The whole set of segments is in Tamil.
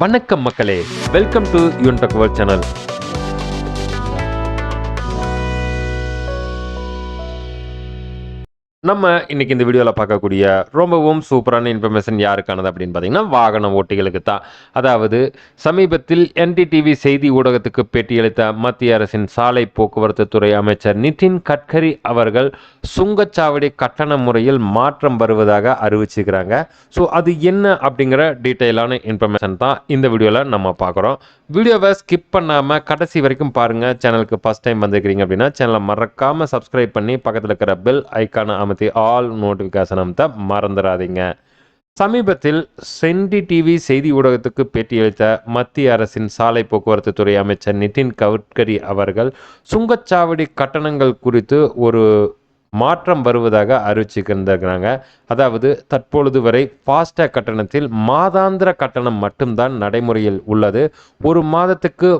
வணக்கம் மக்களே. வெல்கம் டு யூன் தகவல் சேனல் நம்ம இன்னைக்கு இந்த வீடியோவில் பார்க்கக்கூடிய ரொம்பவும் சூப்பரான இன்ஃபர்மேஷன் யாருக்கானது அப்படின்னு பார்த்தீங்கன்னா வாகன ஓட்டிகளுக்கு தான். அதாவது சமீபத்தில் என்டிடிவி செய்தி ஊடகத்துக்கு பேட்டியளித்த மத்திய அரசின் சாலை போக்குவரத்து துறை அமைச்சர் நிதின் கட்கரி அவர்கள் சுங்கச்சாவடி கட்டண முறையில் மாற்றம் வருவதாக அறிவிச்சிருக்கிறாங்க. ஸோ அது என்ன அப்படிங்கிற டீட்டெயிலான இன்ஃபர்மேஷன் தான் இந்த வீடியோவில் நம்ம பார்க்குறோம். வீடியோவை ஸ்கிப் பண்ணாமல் கடைசி வரைக்கும் பாருங்கள் சேனலுக்கு ஃபஸ்ட் டைம் வந்திருக்கிறீங்க அப்படின்னா சேனலை மறக்காமல் சப்ஸ்கிரைப் பண்ணி பக்கத்தில் இருக்கிற பெல் ஐக்கான ஐக்கானை அமர்த்தி ஆல் நோட்டிஃபிகேஷன் அமர்த்த மறந்துடாதீங்க. சமீபத்தில் சென்டி டிவி செய்தி ஊடகத்துக்கு பேட்டியளித்த மத்திய அரசின் சாலை போக்குவரத்து துறை அமைச்சர் நிதின் கட்கரி அவர்கள் சுங்கச்சாவடி கட்டணங்கள் குறித்து ஒரு மாற்றம் வருவதாக அறிவிச்சிருக்கிறாங்க. அதாவது தற்பொழுது வரை ஃபாஸ்டேக் கட்டணத்தில் மாதாந்திர கட்டணம் மட்டும்தான் நடைமுறையில் உள்ளது. ஒரு மாதத்துக்கு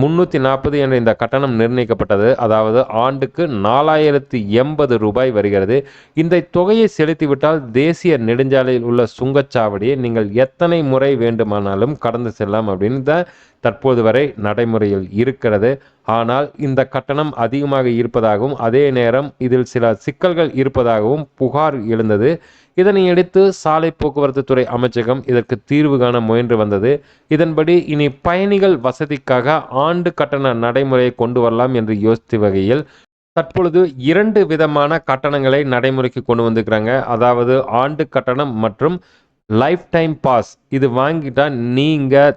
முந்நூற்றி நாற்பது என்ற இந்த கட்டணம் நிர்ணயிக்கப்பட்டது. அதாவது ஆண்டுக்கு நாலாயிரத்து எண்பது ரூபாய் வருகிறது. இந்த தொகையை செலுத்திவிட்டால் தேசிய நெடுஞ்சாலையில் உள்ள சுங்கச்சாவடியை நீங்கள் எத்தனை முறை வேண்டுமானாலும் கடந்து செல்லலாம் அப்படின்னு தற்போது வரை நடைமுறையில் இருக்கிறது. ஆனால் இந்த கட்டணம் அதிகமாக இருப்பதாகவும் அதே நேரம் இதில் சில சிக்கல்கள் இருப்பதாகவும் புகார் எழுந்தது. இதனையடுத்து சாலை போக்குவரத்து துறை அமைச்சகம் இதற்கு தீர்வு காண முயன்று வந்தது. இதன்படி இனி பயணிகள் வசதிக்காக ஆண்டு கட்டண நடைமுறையை கொண்டு வரலாம் என்று யோசித்த வகையில் தற்பொழுது இரண்டு விதமான கட்டணங்களை நடைமுறைக்கு கொண்டு வந்திருக்கிறாங்க. அதாவது ஆண்டு கட்டணம் மற்றும் லைஃப் டைம் பாஸ் இது வாங்கிட்டா நீங்கள்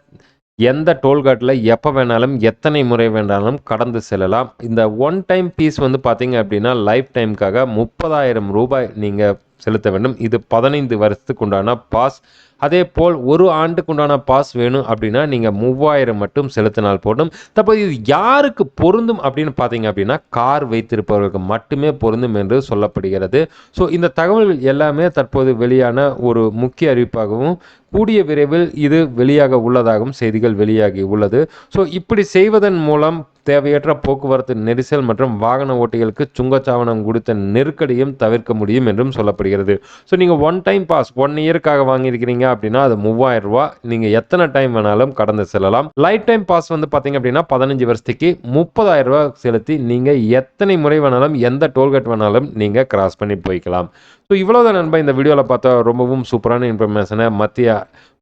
எந்த டோல்கேட்டில் எப்போ வேணாலும் எத்தனை முறை வேணாலும் கடந்து செல்லலாம். இந்த ஒன் டைம் பீஸ் வந்து பார்த்தீங்க அப்படின்னா லைஃப் டைமுக்காக முப்பதாயிரம் ரூபாய் நீங்கள் செலுத்த வேண்டும். இது பதினைந்து வருஷத்துக்கு உண்டான பாஸ் அதே போல் ஒரு ஆண்டுக்கு உண்டான பாஸ் வேணும் அப்படின்னா நீங்கள் மூவாயிரம் மட்டும் செலுத்தினால் போடும் தற்போது இது யாருக்கு பொருந்தும் அப்படின்னு பார்த்தீங்க அப்படின்னா கார் வைத்திருப்பவர்களுக்கு மட்டுமே பொருந்தும் என்று சொல்லப்படுகிறது. ஸோ இந்த தகவல்கள் எல்லாமே தற்போது வெளியான ஒரு முக்கிய அறிவிப்பாகவும் கூடிய விரைவில் இது வெளியாக உள்ளதாகவும் செய்திகள் வெளியாகி உள்ளது. ஸோ இப்படி செய்வதன் மூலம் தேவையற்ற போக்குவரத்து நெரிசல் மற்றும் வாகன ஓட்டிகளுக்கு சுங்கச்சாவணம் கொடுத்த நெருக்கடியும் தவிர்க்க முடியும் என்றும் சொல்லப்படுகிறது. ஸோ நீங்கள் ஒன் டைம் பாஸ் ஒன் இயருக்காக வாங்கியிருக்கிறீங்க அப்படின்னா அது மூவாயிரம் ரூபா. நீங்கள் எத்தனை டைம் வேணாலும் கடந்து செல்லலாம். லைஃப் டைம் பாஸ் வந்து பார்த்தீங்க அப்படின்னா பதினஞ்சு வருஷத்துக்கு முப்பதாயிரம் ரூபா செலுத்தி நீங்கள் எத்தனை முறை வேணாலும் எந்த டோல்கேட் வேணாலும் நீங்கள் கிராஸ் பண்ணி போய்க்கலாம். ஸோ இவ்வளோதான் நண்பா இந்த வீடியோவில் பார்த்தா ரொம்பவும் சூப்பரான இன்ஃபர்மேஷனை மத்திய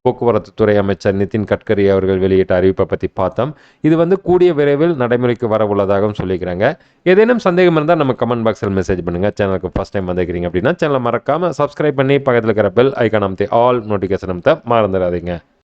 போக்குவரத்து துறை அமைச்சர் நிதின் கட்கரி அவர்கள் வெளியிட்ட அறிவிப்பை பற்றி பார்த்தோம். இது வந்து கூடிய விரைவில் நடைமுறைக்கு வர உள்ளதாகவும் சொல்லிக்கிறாங்க. ஏதேனும் சந்தேகம் இருந்தால் நம்ம கமெண்ட் பாக்ஸில் மெசேஜ் பண்ணுங்கள் சேனலுக்கு ஃபஸ்ட் டைம் வந்துக்கிறீங்க அப்படின்னா சேனலை மறக்காமல் சப்ஸ்கிரைப் பண்ணி பக்கத்தில் இருக்கிற பெல் ஐக்கான் அமைத்து ஆல் நோட்டிஃபிகேஷன் அமைத்த மறந்துடாதீங்க.